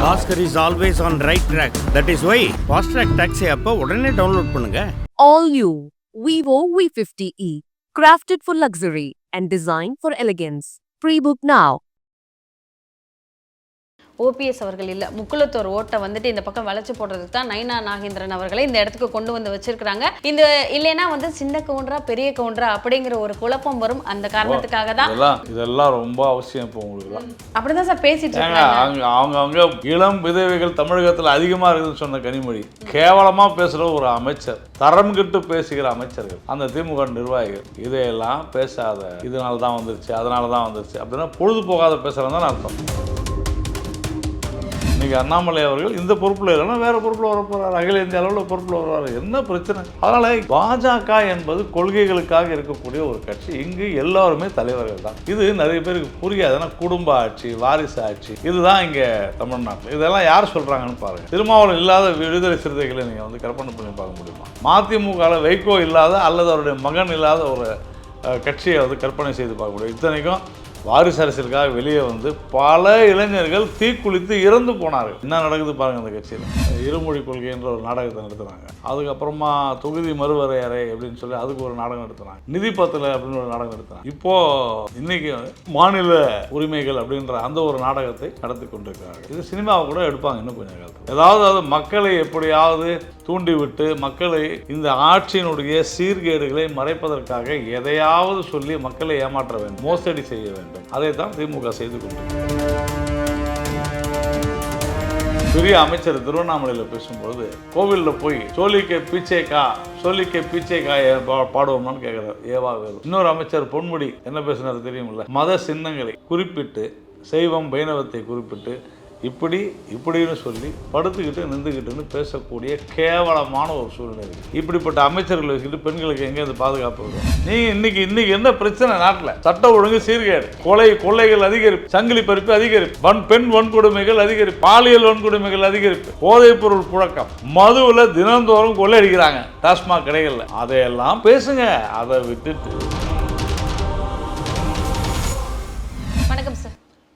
Bhaskar is always on right track that is why fast track taxi அப்போ உடனே download பண்ணுங்க All new Vivo V50e, crafted for luxury and designed for elegance. Pre-book now. OPS அவர்கள் இல்லை முக்குளத்தோர் ஓட்டை வந்துட்டு இந்த பக்கம் வளைச்சு போடுறதுக்கு தான் நைனா நாகேந்திரன் அவர்களை இந்த இடத்துக்கு கொண்டு வந்து வச்சிருக்காங்க இந்த இல்லைன்னா வந்து சின்ன கவுண்டரா பெரிய கவுண்டரா அப்படிங்கிற ஒரு குழப்பம் வரும். அந்த காரணத்துக்காக தான் இதெல்லாம் ரொம்ப அவசியம் இப்போ உங்களுக்குலாம் அப்படிதான் சார் பேசிட்டு இருக்காங்க அவங்க அவங்க இளம் விதவைகள் தமிழகத்தில் அதிகமாக இருக்குதுன்னு சொன்ன கனிமொழி. கேவலமாக பேசுகிற ஒரு அமைச்சர் தரம் கெட்டு பேசுகிற அமைச்சர்கள் அந்த திமுக நிர்வாகிகள் இதையெல்லாம் பேசாத இதனால தான் வந்துருச்சு அதனால தான் வந்துருச்சு அப்படின்னா பொழுது போகாத பேசுகிறேன் தான் அர்த்தம். இன்னைக்கு அண்ணாமலை அவர்கள் இந்த பொறுப்பில் இல்லைன்னா வேற பொறுப்பில் வர போகிறார் அகில இந்திய அளவில் பொறுப்பில் வருவார் என்ன பிரச்சனை? அதனால பாஜக என்பது கொள்கைகளுக்காக இருக்கக்கூடிய ஒரு கட்சி. இங்கு எல்லாருமே தலைவர்கள் தான். இது நிறைய பேருக்கு புரியாது. ஏன்னா குடும்ப ஆட்சி வாரிசு ஆட்சி. இதுதான் இங்கே தமிழ்நாட்டில். இதெல்லாம் யார் சொல்றாங்கன்னு பாருங்க. திருமாவளவன் இல்லாத விடுதலை சிறுத்தைகளை நீங்கள் வந்து கற்பனை பண்ணி பார்க்க முடியுமா? மதிமுகவில் வைகோ இல்லாத அல்லது அவருடைய மகன் இல்லாத ஒரு கட்சியை வந்து கற்பனை செய்து பார்க்க முடியும். இத்தனைக்கும் வாரிசு அரசியலுக்காக வெளியே வந்து பல இளைஞர்கள் தீக்குளித்து இறந்து போனார்கள். என்ன நடக்குது பாருங்கள் அந்த கட்சியில். இருமொழி கொள்கை என்ற ஒரு நாடகத்தை நடத்துனாங்க அதுக்கப்புறமா தொகுதி மறுவரையறை அப்படின்னு சொல்லி அதுக்கு ஒரு நாடகம் நடத்துனாங்க நிதி பத்தல அப்படின்னு ஒரு நாடகம் நடத்துனாங்க இப்போது இன்னைக்கு மாநில உரிமைகள் அப்படின்ற அந்த ஒரு நாடகத்தை நடத்தி கொண்டிருக்கிறார்கள். இது சினிமாவை கூட எடுப்பாங்க இன்னும் கொஞ்சம் காலத்தில். ஏதாவது அது மக்களை எப்படியாவது தூண்டிவிட்டு மக்களை இந்த ஆட்சியினுடைய சீர்கேடுகளை மறைப்பதற்காக எதையாவது சொல்லி மக்களை ஏமாற்ற வேண்டும் மோசடி செய்ய வேண்டும். அதை தான் திமுக செய்து கொண்டிருக்கிறது பெரிய அமைச்சர் திருவண்ணாமலையில் பேசும்பொழுது கோவிலில் போய் சோழிக்க பீச்சேக்கா சோழிக்க பீச்சேக்கா பாடுவோமான்னு கேட்குறாரு ஏவா வேறு இன்னொரு அமைச்சர் பொன்முடி என்ன பேசுனாரு தெரியுமில்ல? மத சின்னங்களை குறிப்பிட்டு சைவம் வைணவத்தை குறிப்பிட்டு இப்படி இப்படின்னு சொல்லி படுத்துக்கிட்டு நின்றுக்கிட்டுன்னு பேசக்கூடிய கேவலமான ஒரு சூழ்நிலை இப்படிப்பட்ட அமைச்சர்கள் வச்சுக்கிட்டு பெண்களுக்கு எங்கேருந்து பாதுகாப்பு இருக்கும் நீங்கள் இன்னைக்கு இன்னைக்கு என்ன பிரச்சனை நாட்டில்? சட்ட ஒழுங்கு சீர்கேடு. கொலை கொள்ளைகள் அதிகரிப்பு சங்கிலி பறிப்பு அதிகரிப்பு வன் பெண் வன்கொடுமைகள் அதிகரிப்பு பாலியல் வன்கொடுமைகள் அதிகரிப்பு போதைப் பொருள் புழக்கம். மதுவில் தினந்தோறும் கொள்ளையடிக்கிறாங்க. டாஸ்மாக் கடைகளில். அதையெல்லாம் பேசுங்க. அதை விட்டுட்டு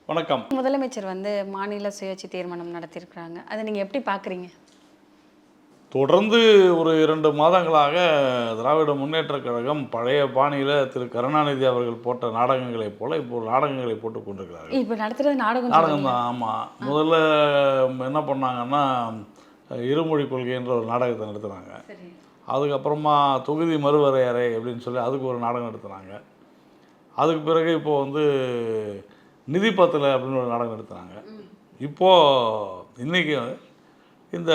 வணக்கம். முதலமைச்சர் வந்து மாநில சுயாட்சி தீர்மானம் நடத்தியிருக்கிறாங்க. அதை நீங்க எப்படி பாக்குறீங்க? தொடர்ந்து ஒரு இரண்டு மாதங்களாக திராவிட முன்னேற்றக் கழகம் பழைய பாணியில் திரு கருணாநிதி அவர்கள் போட்ட நாடகங்களைப் போல இப்போ நாடகங்களை போட்டு கொண்டிருக்கிறார்கள். இப்ப நடத்துறது நாடகம் நாடகம். தான் ஆமாம் முதல்ல என்ன பண்ணாங்கன்னா இருமொழி கொள்கைன்ற ஒரு நாடகத்தை நடத்துனாங்க. சரி. அதுக்கப்புறமா தொகுதி மறுவரையறை அப்படின்னு சொல்லி அதுக்கு ஒரு நாடகம் நடத்துனாங்க. அதுக்கு பிறகு இப்போ வந்து நிதி பத்தல அப்படின்னு ஒரு நாடகம் நடத்துனாங்க இப்போது இன்றைக்கி இந்த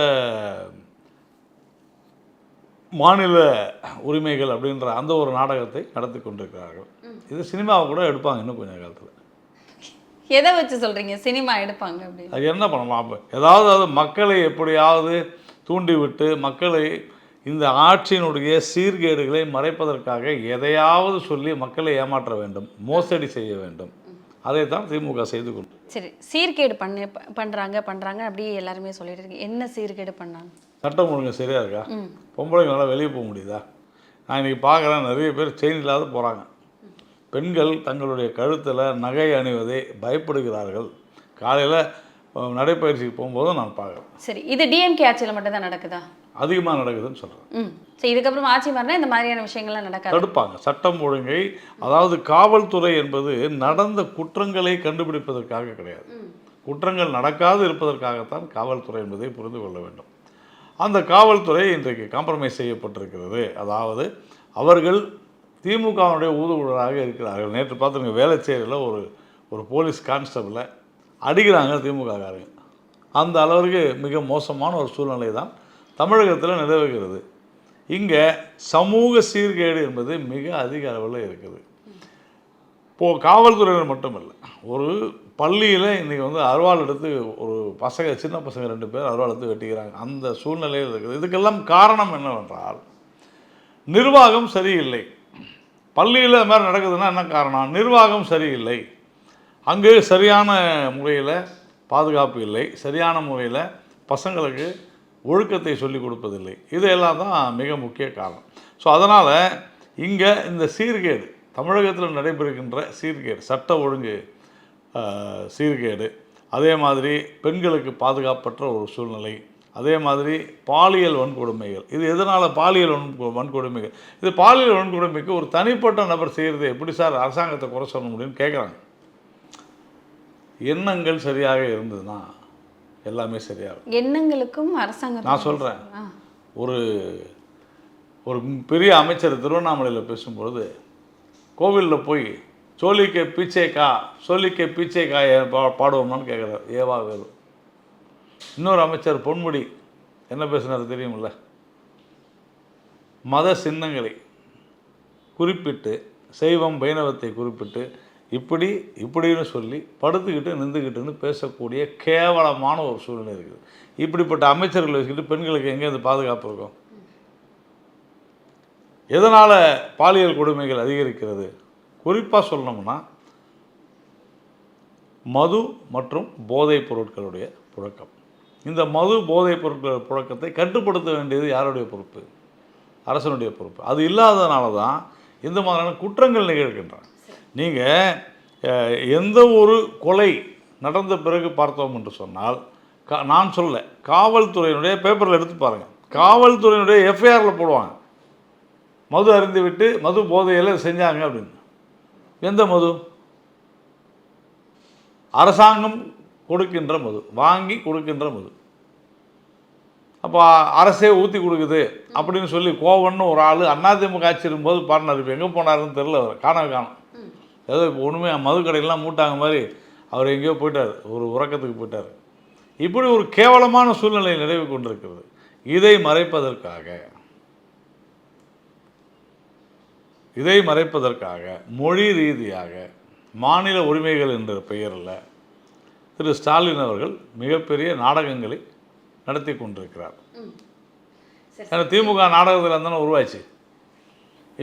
மாநில உரிமைகள் அப்படின்ற அந்த ஒரு நாடகத்தை நடத்தி கொண்டிருக்கிறார்கள். இது சினிமாவை கூட எடுப்பாங்க இன்னும் கொஞ்சம் காலத்தில். எதை வச்சு சொல்றீங்க? சினிமா எடுப்பாங்க அப்படின்னு. அது என்ன பண்ணலாம்? அப்போ ஏதாவது அது மக்களை எப்படியாவது தூண்டிவிட்டு மக்களை இந்த ஆட்சியினுடைய சீர்கேடுகளை மறைப்பதற்காக எதையாவது சொல்லி மக்களை ஏமாற்ற வேண்டும் மோசடி செய்ய வேண்டும். அதை தான் திமுக செய்து கொண்டு சரி சீர்கேடு பண்ண பண்றாங்க பண்றாங்க அப்படியே எல்லாருமே சொல்லிட்டு இருக்கீங்க. என்ன சீர்கேடு பண்ணாங்க? சட்டம் ஒழுங்கு சரியா இருக்கா? ம். பொம்பளைங்க நல்லா வெளியே போக முடியுதா? நான் இன்றைக்கி பார்க்குறேன் நிறைய பேர் செயின் இல்லாத போகிறாங்க பெண்கள் தங்களுடைய கழுத்தில் நகை அணிவதை பயப்படுகிறார்கள். காலையில் நடைப்பயிற்சிக்கு போகும்போதும் நான் பார்க்குறேன். சரி இது டிஎம்கே ஆட்சியில் மட்டும் தான் நடக்குதா? அதிகமாக நடக்குதுன்னு சொல்கிறேன் சரி இதுக்கப்புறம் ஆட்சி மாறினா இந்த மாதிரியான விஷயங்கள்லாம் நடக்காது. தடுப்பாங்க. சட்டம் ஒழுங்கை அதாவது காவல்துறை என்பது நடந்த குற்றங்களை கண்டுபிடிப்பதற்காக கிடையாது. குற்றங்கள் நடக்காது இருப்பதற்காகத்தான் காவல்துறை என்பதை புரிந்து கொள்ள வேண்டும். அந்த காவல்துறை இன்றைக்கு காம்ப்ரமைஸ் செய்யப்பட்டிருக்கிறது. அதாவது அவர்கள் திமுகவினுடைய ஊதுகுழலாக இருக்கிறார்கள். நேற்று பார்த்துங்க வேளச்சேரியில் ஒரு ஒரு போலீஸ் கான்ஸ்டபிளை அடிக்கிறாங்க திமுககாரங்க. அந்த அளவிற்கு மிக மோசமான ஒரு சூழ்நிலை தான் தமிழகத்தில் நிலவுகிறது. இங்கே சமூக சீர்கேடு என்பது மிக அதிக அளவில் இருக்குது. இப்போது காவல்துறையினர் மட்டுமல்ல ஒரு பள்ளியில் இன்றைக்கி வந்து அருவாள் எடுத்து ஒரு பசங்க சின்ன பசங்க ரெண்டு பேர் அருவாள் எடுத்து வெட்டிக்கிறாங்க. அந்த சூழ்நிலையில் இருக்குது. இதுக்கெல்லாம் காரணம் என்னவென்றால் நிர்வாகம் சரியில்லை. பள்ளியில் அது மாதிரி நடக்குதுன்னா என்ன காரணம்? நிர்வாகம் சரியில்லை. அங்கே சரியான முறையில் பாதுகாப்பு இல்லை. சரியான முறையில் பசங்களுக்கு ஒழுக்கத்தை சொல்லிக் கொடுப்பதில்லை. இதெல்லாம் தான் மிக முக்கிய காரணம். ஸோ அதனால் இங்கே இந்த சீர்கேடு தமிழகத்தில் நடைபெறுகின்ற சீர்கேடு சட்ட ஒழுங்கு சீர்கேடு அதே மாதிரி பெண்களுக்கு பாதுகாப்பற்ற ஒரு சூழ்நிலை அதே மாதிரி பாலியல் வன்கொடுமைகள். இது எதனால் பாலியல் வன் வன்கொடுமைகள்? இது பாலியல் வன்கொடுமைக்கு ஒரு தனிப்பட்ட நபர் செய்கிறது எப்படி சார் அரசாங்கத்தை குறை சொல்ல முடியும்னு கேட்குறாங்க எண்ணங்கள் சரியாக இருந்ததுன்னா எல்லாமே சரியாகும். எண்ணங்களுக்கும் அரசாங்கம் நான் சொல்கிறேன் ஒரு ஒரு பெரிய அமைச்சர் திருவண்ணாமலையில் பேசும்பொழுது கோவிலில் போய் சோழிக்க பீச்சேக்கா சோழிக்க பீச்சேக்கா பா பாடுவோம்னான்னு கேட்குறாரு ஏவா வேலு. இன்னொரு அமைச்சர் பொன்முடி என்ன பேசுனார் தெரியுமில்ல? மத சின்னங்களை குறிப்பிட்டு சைவம் வைணவத்தை குறிப்பிட்டு இப்படி இப்படின்னு சொல்லி படுத்துக்கிட்டு நின்றுக்கிட்டுன்னு பேசக்கூடிய கேவலமான ஒரு சூழ்நிலை இருக்குது. இப்படிப்பட்ட அமைச்சர்களை வச்சுக்கிட்டு பெண்களுக்கு எங்கேருந்து பாதுகாப்பு இருக்கும்? எதனால் பாலியல் கொடுமைகள் அதிகரிக்கிறது? குறிப்பாக சொல்லணும்னா மது மற்றும் போதைப் பொருட்களுடைய புழக்கம். இந்த மது போதைப் பொருட்கள் புழக்கத்தை கட்டுப்படுத்த வேண்டியது யாருடைய பொறுப்பு? அரசனுடைய பொறுப்பு. அது இல்லாததுனால தான் இந்த மாதிரியான குற்றங்கள் நிகழ்கின்றன. நீங்கள் எந்த ஒரு கொலை நடந்த பிறகு பார்த்தோம் என்று சொன்னால் கா நான் சொல்ல காவல்துறையினுடைய பேப்பரில் எடுத்து பாருங்கள் காவல்துறையினுடைய எஃப்ஐஆரில் போடுவாங்க. மது அறிந்து விட்டு மது போதையில் செஞ்சாங்க அப்படின்னு. எந்த மது? அரசாங்கம் கொடுக்கின்ற மது வாங்கி கொடுக்கின்ற மது. அப்போ அரசே ஊற்றி கொடுக்குது அப்படின்னு சொல்லி கோவன்னு ஒரு ஆள் அதிமுக ஆட்சி இருக்கும்போது பாடினார். இப்போ எங்கே போனாருன்னு தெரில அவர் காண காணும். ஏதோ இப்போ ஒன்றுமே மது கடையெல்லாம் மூட்டாங்க மாதிரி அவர் எங்கேயோ போயிட்டார் ஒரு உறக்கத்துக்கு போயிட்டார். இப்படி ஒரு கேவலமான சூழ்நிலை நிலவி கொண்டிருக்கிறது. இதை மறைப்பதற்காக இதை மறைப்பதற்காக மொழி ரீதியாக மாநில உரிமைகள் என்ற பெயரில் திரு ஸ்டாலின் அவர்கள் மிகப்பெரிய நாடகங்களை நடத்தி கொண்டிருக்கிறார். திமுக நாடகத்தில் தானே உருவாச்சு.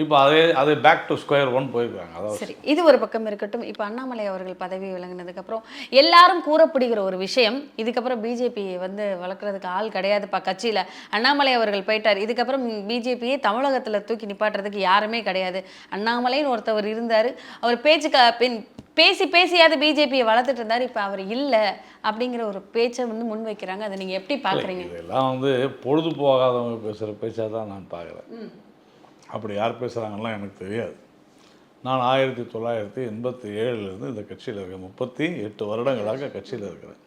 இப்போ அதே அதே பேக் டு ஸ்கொயர் ஒன் போயிருக்காங்க. அதாவது சரி இது ஒரு பக்கம் இருக்கட்டும். இப்போ அண்ணாமலை அவர்கள் பதவி விலகினதுக்கு அப்புறம் எல்லாரும் கூறப்படுகிற ஒரு விஷயம் இதுக்கப்புறம் பிஜேபி வந்து வளர்க்குறதுக்கு ஆள் கிடையாதுப்பா. கட்சியில் அண்ணாமலை அவர்கள் போயிட்டார். இதுக்கப்புறம் பிஜேபியை தமிழகத்தில் தூக்கி நிப்பாட்டுறதுக்கு யாருமே கிடையாது. அண்ணாமலைன்னு ஒருத்தவர் இருந்தார். அவர் பேச்சு க பின் பேசி பேசியாவது பிஜேபியை வளர்த்துட்டு இருந்தார். இப்போ அவர் இல்லை அப்படிங்கிற ஒரு பேச்சை வந்து முன் வைக்கிறாங்க. அதை நீங்கள் எப்படி பார்க்குறீங்க? இதெல்லாம் வந்து பொழுது போகாதவங்க பேசுகிற பேச்சாக தான் நான் பார்க்குறேன். அப்படி யார் பேசுகிறாங்கலாம் எனக்கு தெரியாது. நான் ஆயிரத்தி தொள்ளாயிரத்தி எண்பத்தி ஏழுலேருந்து இந்த கட்சியில் இருக்கேன். முப்பத்தி எட்டு வருடங்களாக கட்சியில் இருக்கிறேன்.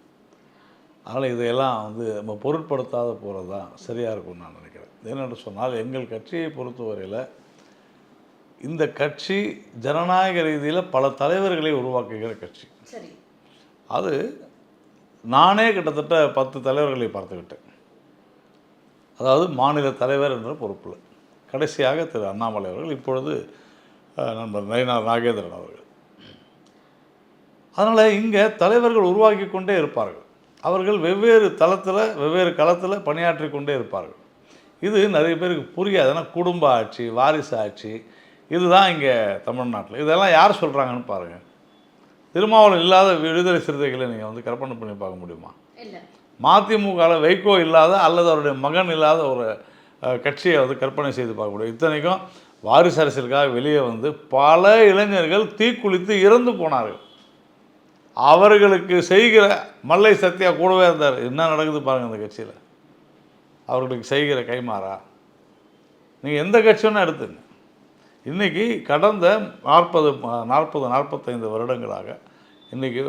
அதனால் இதையெல்லாம் வந்து நம்ம பொருட்படுத்தாத போகிறது தான் சரியாக இருக்கும்னு நான் நினைக்கிறேன். என்னென்னு சொன்னால் எங்கள் கட்சியை பொறுத்தவரையில் இந்த கட்சி ஜனநாயக ரீதியில் பல தலைவர்களை உருவாக்குகிற கட்சி. அது நானே கிட்டத்தட்ட பத்து தலைவர்களை பார்த்துக்கிட்டேன். அதாவது மாநில தலைவர் என்ற பொறுப்பில். கடைசியாக திரு அண்ணாமலை அவர்கள் இப்பொழுது நண்பர் நயினார் நாகேந்திரன் அவர்கள். அதனால் இங்கே தலைவர்கள் உருவாக்கி கொண்டே இருப்பார்கள். அவர்கள் வெவ்வேறு தளத்தில் வெவ்வேறு களத்தில் பணியாற்றி கொண்டே இருப்பார்கள். இது நிறைய பேருக்கு புரியாது. ஏன்னா குடும்ப ஆட்சி வாரிசு ஆட்சி இதுதான் இங்கே தமிழ்நாட்டில். இதெல்லாம் யார் சொல்கிறாங்கன்னு பாருங்கள் திருமாவளவன் இல்லாத விடுதலை சிறுத்தைகளை நீங்கள் வந்து கற்பனை பண்ணி பார்க்க முடியுமா? மதிமுகவில் வைகோ இல்லாத அல்லது அவருடைய மகன் இல்லாத ஒரு கட்சியை வந்து கற்பனை செய்து பார்க்க முடியும். இத்தனைக்கும் வாரிசு அரசியலுக்காக வெளியே வந்து பல இளைஞர்கள் தீக்குளித்து இறந்து போனார்கள். அவர்களுக்கு செய்கிற மல்லை சத்யா கூடவே இருந்தார். என்ன நடக்குது பாருங்கள் அந்த கட்சியில். அவர்களுக்கு செய்கிற கைமாறா? நீங்கள் எந்த கட்சி எடுத்துங்க. இன்றைக்கி கடந்த நாற்பது நாற்பது நாற்பத்தைந்து வருடங்களாக இன்றைக்கி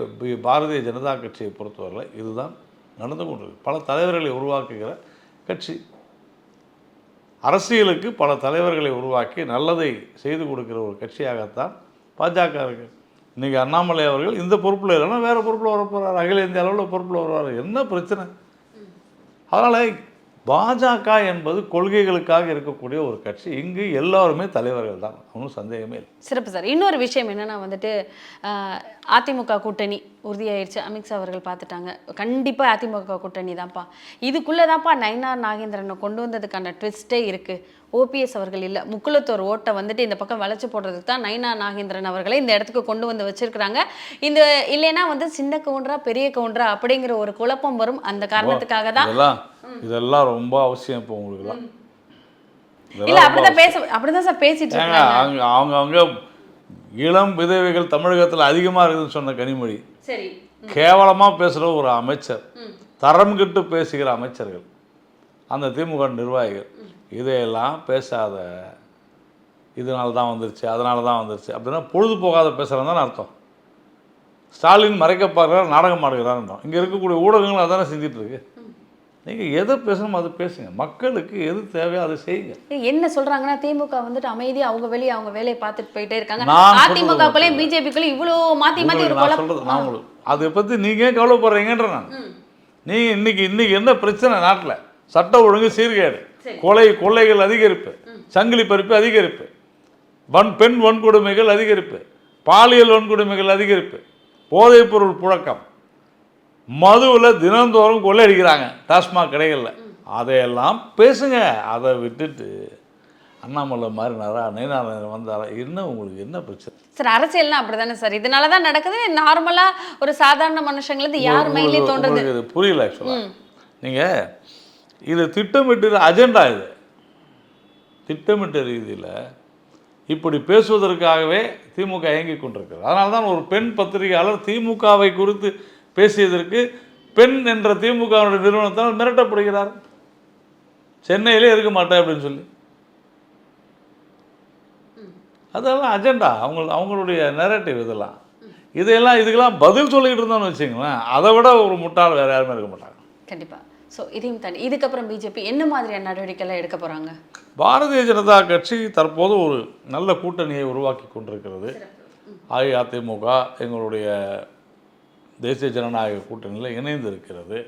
பாரதிய ஜனதா கட்சியை பொறுத்தவரையில் இதுதான் நடந்து கொண்டிருக்கு. பல தலைவர்களை உருவாக்குகிற கட்சி. அரசியலுக்கு பல தலைவர்களை உருவாக்கி நல்லதை செய்து கொடுக்கிற ஒரு கட்சியாகத்தான் பாஜக இருக்கு. இன்றைக்கி அண்ணாமலை அவர்கள் இந்த பொறுப்பில் இல்லைன்னா வேறு பொறுப்பில் வர போகிறார் அகில இந்திய அளவில் பொறுப்பில் வருவார். என்ன பிரச்சனை? அதனால் பாஜக என்பது கொள்கைகளுக்காக இருக்கக்கூடிய ஒரு கட்சி. இங்கு எல்லாருமே தலைவர்கள் தான். ஒன்றும் சந்தேகமே இல்லை. சிறப்பு சார். இன்னொரு விஷயம் என்னன்னா வந்துட்டு அதிமுக கூட்டணி உறுதியாயிருச்சு. அமித்ஷா அவர்கள் பார்த்துட்டாங்க. கண்டிப்பா அதிமுக கூட்டணி தான்ப்பா. இதுக்குள்ளே தான்ப்பா நயினார் நாகேந்திரனை கொண்டு வந்ததுக்கான ட்விஸ்ட்டே இருக்கு. ஓபிஎஸ் அவர்கள் இல்லை. முக்குலத்தோர் ஓட்டை வந்துட்டு இந்த பக்கம் வளைச்சு போடுறதுக்கு தான் நயினா நாகேந்திரன் அவர்களை இந்த இடத்துக்கு கொண்டு வந்து வச்சிருக்கிறாங்க. இந்த இல்லைன்னா வந்து சின்ன கவுண்டரா பெரிய கவுண்டரா அப்படிங்கிற ஒரு குழப்பம் வரும். அந்த காரணத்துக்காக தான் இதெல்லாம் ரொம்ப அவசியம் இப்போ உங்களுக்குலாம் இல்ல அப்படிதான் பேச அப்படிதான் சார் பேசிட்டு இருக்காங்க. அவங்க அவங்க இளம் விதவைகள் தமிழகத்தில் அதிகமாக இருக்குதுன்னு சொன்ன கனிமொழி. சரி. கேவலமாக பேசுகிற ஒரு அமைச்சர். தரம் கெட்டு பேசுகிற அமைச்சர்கள். அந்த திமுக நிர்வாகிகள். இதையெல்லாம் பேசாத இதனால தான் வந்துருச்சு அதனால தான் வந்துருச்சு. அப்படின்னா பொழுது போகாத பேசுகிறேன் தானே அர்த்தம். ஸ்டாலின் மறைக்க பார்க்குறாரு நாடகம் ஆடுகிறாருன்றோம் இங்கே இருக்கக்கூடிய ஊடகங்கள் அதானே செஞ்சுட்டு இருக்கு? நீங்கள் எதை பேசணுமோ அதை பேசுங்க. மக்களுக்கு எது தேவையோ அதை செய்யுங்க. என்ன சொல்றாங்கன்னா திமுக வந்துட்டு அமைதி அவங்க வெளியே அவங்க வேலையை பார்த்துட்டு போயிட்டே இருக்காங்க. அதிமுகக்குள்ளேயும் பிஜேபிக்குள்ளேயும் இவ்வளோ மாத்தி மாத்தி ஒரு நான் சொல்கிறது நான் உங்களுக்கு அதை பற்றி நீங்கள் கவலைப்படுறீங்கன்ற நான். நீங்கள் இன்னைக்கு இன்னைக்கு என்ன பிரச்சனை நாட்டில்? சட்ட ஒழுங்கு சீர்கேடு. கொலை கொள்ளைகள் அதிகரிப்பு. சங்கிலி பறிப்பு அதிகரிப்பு. வன் பெண் வன்கொடுமைகள் அதிகரிப்பு. பாலியல் வன்கொடுமைகள் அதிகரிப்பு. போதைப்பொருள் புழக்கம். மதுவில் தினந்தோறும் கொள்ளையடிக்கிறாங்க. டாஸ்மாக் கடைகளில். அதையெல்லாம் பேசுங்க. அதை விட்டுட்டு அண்ணாமலை மாதிரி நரா நயனாரன் வந்தாரா? என்ன உங்களுக்கு என்ன பிரச்சனை? சார் அரசியல்னா அப்படிதானே சார். இதனால தான் நடக்குது. நார்மலா ஒரு சாதாரண மனுஷங்கள இருந்து யார் மைண்ட்லயும் தோன்றது. இது புரியல ஆக்சுவலாக நீங்கள் இது திட்டமிட்டு அஜெண்டா இது. திட்டமிட்ட ரீதியில் இப்படி பேசுவதற்காகவே திமுக இயங்கிக் கொண்டிருக்கிறது. அதனால தான் ஒரு பெண் பத்திரிகையாளர் திமுகவை குறித்து பேசியதற்கு பெண் என்ற திமுகவுடைய நிறுவனத்தால் மிரட்டப்படுகிறார். சென்னையிலே இருக்க மாட்டேன் அப்படின்னு சொல்லி. அதெல்லாம் அஜெண்டா அவங்க அவங்களுடைய நெரட்டிவ் இதெல்லாம். இதையெல்லாம் இதுக்கெல்லாம் பதில் சொல்லிக்கிட்டு இருந்தோம்னு வச்சுங்களேன் அதை விட ஒரு முட்டாள் வேறு யாருமே இருக்க மாட்டாங்க. கண்டிப்பா. சோ இதையும் தாண்டி இதுக்கப்புறம் பிஜேபி என்ன மாதிரியான நடவடிக்கை எல்லாம் எடுக்க போறாங்க? பாரதிய ஜனதா கட்சி தற்போது ஒரு நல்ல கூட்டணியை உருவாக்கி கொண்டிருக்கிறது. அஇஅதிமுக எங்களுடைய தேசிய ஜனநாயக கூட்டணியில் இணைந்து இருக்கிறது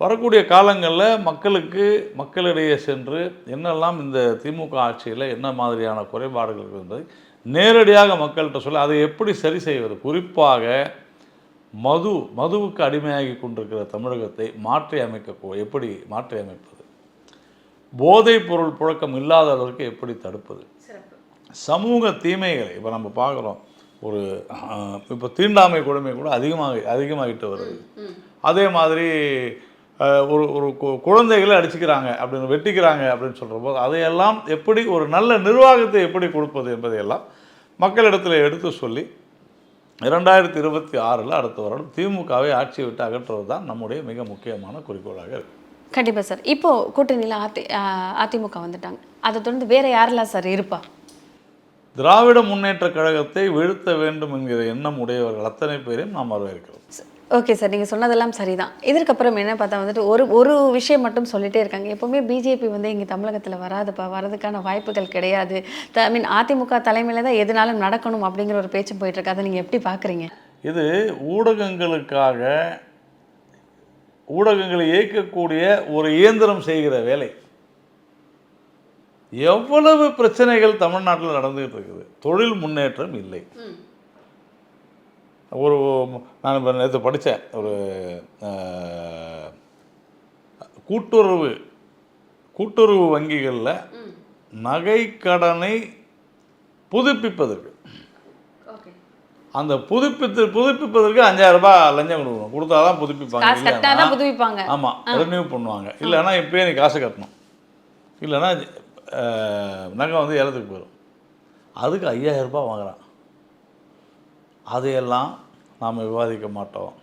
வரக்கூடிய காலங்களில் மக்களுக்கு மக்களிடையே சென்று என்னெல்லாம் இந்த திமுக ஆட்சியில் என்ன மாதிரியான குறைபாடுகள் இருக்குது என்பதை நேரடியாக மக்கள்கிட்ட சொல்ல அதை எப்படி சரி செய்வது? குறிப்பாக மது மதுவுக்கு அடிமையாகி கொண்டிருக்கிற தமிழகத்தை மாற்றி அமைக்க எப்படி மாற்றி அமைப்பது? போதைப் பொருள் புழக்கம் இல்லாத அளவுக்கு எப்படி தடுப்பது? சமூக தீமைகளை இப்போ நம்ம பார்க்குறோம். ஒரு இப்போ தீண்டாமை கொடுமை கூட அதிகமாக அதிகமாகிட்டு வருது. அதே மாதிரி ஒரு ஒரு கு- குழந்தைகளை அடிச்சுக்கிறாங்க அப்படின்னு வெட்டிக்கிறாங்க அப்படின்னு சொல்கிற போது அதையெல்லாம் எப்படி ஒரு நல்ல நிர்வாகத்தை எப்படி கொடுப்பது என்பதையெல்லாம் மக்களிடத்தில் எடுத்து சொல்லி இரண்டாயிரத்தி இருபத்தி ஆறில் அடுத்த வருடம் திமுகவை ஆட்சியை விட்டு அகற்றுவது தான் நம்முடைய மிக முக்கியமான குறிக்கோளாக இருக்கு. கண்டிப்பாக சார். இப்போது கூட்டணியில் அதி அதிமுக வந்துட்டாங்க. அதை தொடர்ந்து வேறு யாரெல்லாம் சார் இருப்பா? திராவிட முன்னேற்ற கழகத்தை வீழ்த்த வேண்டும் என்கிற எண்ணம் உடையவர்கள் அத்தனை பேரையும் நாம் வரவேற்கிறோம். ஓகே சார் நீங்கள் சொன்னதெல்லாம் சரிதான். இதற்கப்புறம் என்ன பார்த்தா வந்துட்டு ஒரு ஒரு விஷயம் மட்டும் சொல்லிட்டே இருக்காங்க. எப்போவுமே பிஜேபி வந்து இங்கே தமிழகத்தில் வராதுப்பா. வரதுக்கான வாய்ப்புகள் கிடையாது. ஐ மீன் அதிமுக தலைமையில் தான் எதுனாலும் நடக்கணும் அப்படிங்கிற ஒரு பேச்சு போயிட்டு இருக்கு. அதை நீங்கள் எப்படி பார்க்குறீங்க இது ஊடகங்களுக்காக ஊடகங்களை இயக்கக்கூடிய ஒரு இயந்திரம் செய்கிற வேலை. எவ்வளவு பிரச்சனைகள் தமிழ்நாட்டில் நடந்துகிட்டு இருக்குது தொழில் முன்னேற்றம் இல்லை. ஒரு நான் இப்போ நேற்று படித்தேன். ஒரு கூட்டுறவு கூட்டுறவு வங்கிகளில் நகைக்கடனை புதுப்பிப்பதற்கு. அந்த புதுப்பித்து புதுப்பிப்பதற்கு அஞ்சாயிரம் ரூபாய் லஞ்சம் கொடுக்கணும். கொடுத்தா தான் புதுப்பிப்பாங்க புதுப்பிப்பாங்க. ஆமாம் ரெனியூ பண்ணுவாங்க. இல்லைன்னா இப்போயே நீ காசு கட்டணும். இல்லைன்னா நகை வந்து ஏலத்துக்கு போயிடும். அதுக்கு ஐயாயிரரூபா வாங்குகிறான் அதையெல்லாம் நாம் விவாதிக்க மாட்டோம்.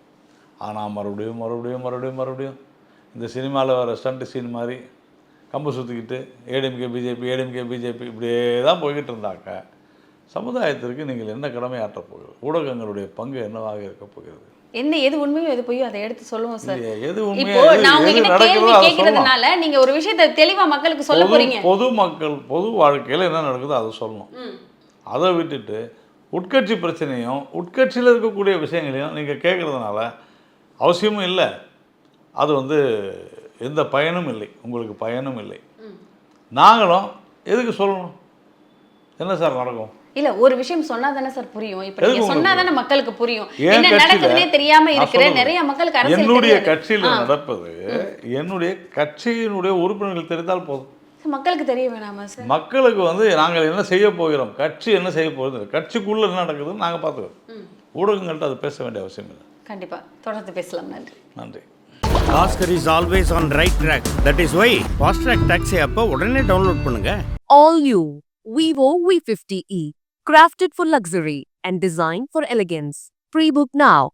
ஆனால் மறுபடியும் மறுபடியும் மறுபடியும் மறுபடியும் இந்த சினிமாவில் வர ஸ்டண்ட் சீன் மாதிரி கம்பு சுற்றிக்கிட்டு ஏடிஎம்கே பிஜேபி ஏடிஎம்கே பிஜேபி இப்படியே தான் போய்கிட்டு இருந்தாக்க சமுதாயத்திற்கு நீங்கள் என்ன கடமை போகிறது ஊடகங்களுடைய பங்கு என்னவாக இருக்கப் போகிறது? என்ன எது உண்மையோ எது பொய்யோ அதை எடுத்து சொல்லுவோம் சார் எது இப்போ நான் உங்ககிட்ட கேள்வி. கேட்கறதுனால நீங்க ஒரு விஷயத்தை தெளிவா மக்களுக்கு சொல்ல பொது போறீங்க. பொது மக்கள் பொது வாழ்க்கையில் என்ன நடக்குதோ அதை சொல்லணும். அதை விட்டுட்டு உட்கட்சி பிரச்சனையும் உட்கட்சியில் இருக்கக்கூடிய விஷயங்களையும் நீங்கள் கேட்குறதுனால அவசியமும் இல்லை. அது வந்து எந்த பயனும் இல்லை. உங்களுக்கு பயனும் இல்லை. நாங்களும் எதுக்கு சொல்லணும்? என்ன சார் நடக்கும்? இல்ல ஒரு விஷயம் சொன்னா தானே சார் புரியும். இப்ப நீங்க சொன்னா தானே மக்களுக்கு புரியும். என் என்ன நடக்குதுன்னே தெரியாம நான் இருக்கிற சொல்றது. நிறைய மக்களுக்கு அரசியல் என்னுடைய. கட்சியில். நடப்பது என்னுடைய கட்சியினுடைய உறுப்பினர்கள் தெரிந்தால் போதும். மக்களுக்கு தெரிய வேணாமா சார்? மக்களுக்கு வந்து நாங்கள் என்ன செய்ய போகிறோம்? கட்சி என்ன செய்ய போகிறது? கட்சிக்குள்ளே என்ன நடக்குதுன்னு நாங்கள் பார்த்துக்கிறோம். ஊடகங்கள்ட்ட அது பேச வேண்டிய அவசியம் இல்லை. கண்டிப்பா. தொடர்ந்து பேசலாம். நன்றி. நன்றி. Oscar is always on right track. That is why Fast Track Taxi அப்போ உடனே டவுன்லோட் பண்ணுங்க. All new Vivo V50e. Crafted for luxury and designed for elegance. Pre-book now.